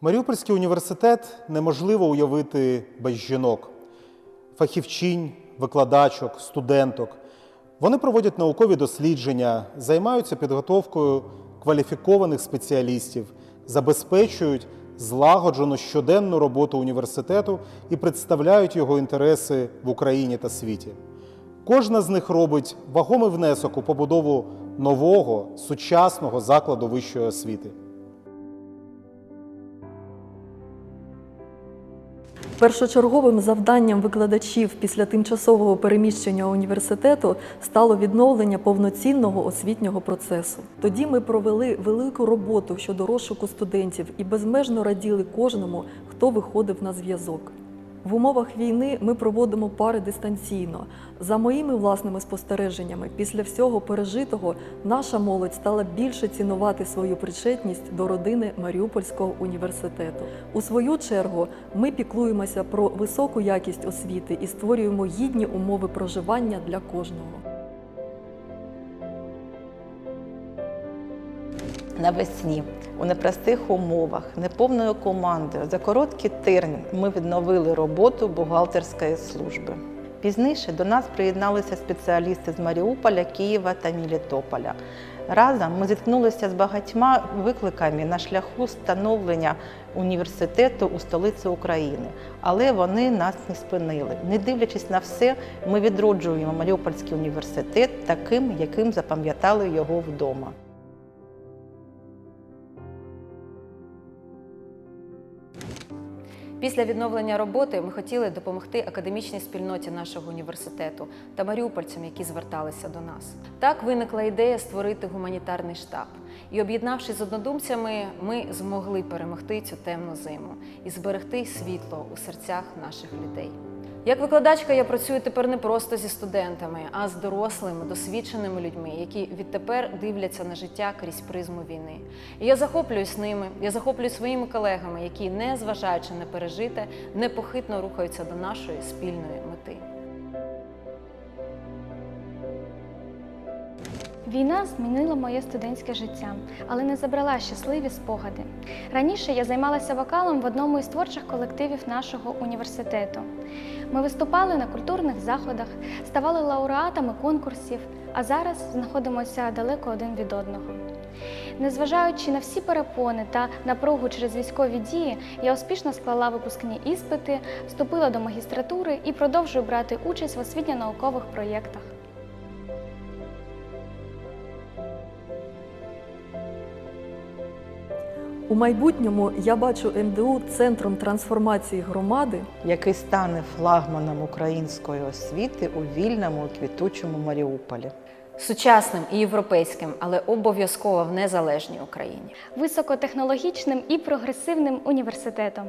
Маріупольський університет неможливо уявити без жінок, фахівчинь, викладачок, студенток. Вони проводять наукові дослідження, займаються підготовкою кваліфікованих спеціалістів, забезпечують злагоджену щоденну роботу університету і представляють його інтереси в Україні та світі. Кожна з них робить вагомий внесок у побудову нового сучасного закладу вищої освіти. Першочерговим завданням викладачів після тимчасового переміщення університету стало відновлення повноцінного освітнього процесу. Тоді ми провели велику роботу щодо розшуку студентів і безмежно раділи кожному, хто виходив на зв'язок. В умовах війни ми проводимо пари дистанційно. За моїми власними спостереженнями, після всього пережитого наша молодь стала більше цінувати свою причетність до родини Маріупольського університету. У свою чергу ми піклуємося про високу якість освіти і створюємо гідні умови проживання для кожного. Навесні у непростих умовах, неповною командою за короткий термін ми відновили роботу бухгалтерської служби. Пізніше до нас приєдналися спеціалісти з Маріуполя, Києва та Мілітополя. Разом ми зіткнулися з багатьма викликами на шляху становлення університету у столиці України, але вони нас не спинили. Не дивлячись на все, ми відроджуємо Маріупольський університет таким, яким запам'ятали його вдома. Після відновлення роботи ми хотіли допомогти академічній спільноті нашого університету та маріупольцям, які зверталися до нас. Так виникла ідея створити гуманітарний штаб. І об'єднавшись з однодумцями, ми змогли перемогти цю темну зиму і зберегти світло у серцях наших людей. Як викладачка я працюю тепер не просто зі студентами, а з дорослими, досвідченими людьми, які відтепер дивляться на життя крізь призму війни. І я захоплююсь ними, я захоплююсь своїми колегами, які, не зважаючи на пережите, непохитно рухаються до нашої спільної мети. Війна змінила моє студентське життя, але не забрала щасливі спогади. Раніше я займалася вокалом в одному із творчих колективів нашого університету. Ми виступали на культурних заходах, ставали лауреатами конкурсів, а зараз знаходимося далеко один від одного. Незважаючи на всі перепони та напругу через військові дії, я успішно склала випускні іспити, вступила до магістратури і продовжую брати участь в освітньо-наукових проєктах. У майбутньому я бачу МДУ центром трансформації громади який стане флагманом української освіти у вільному і квітучому Маріуполі. Сучасним і європейським, але обов'язково в незалежній Україні. високотехнологічним і прогресивним університетом.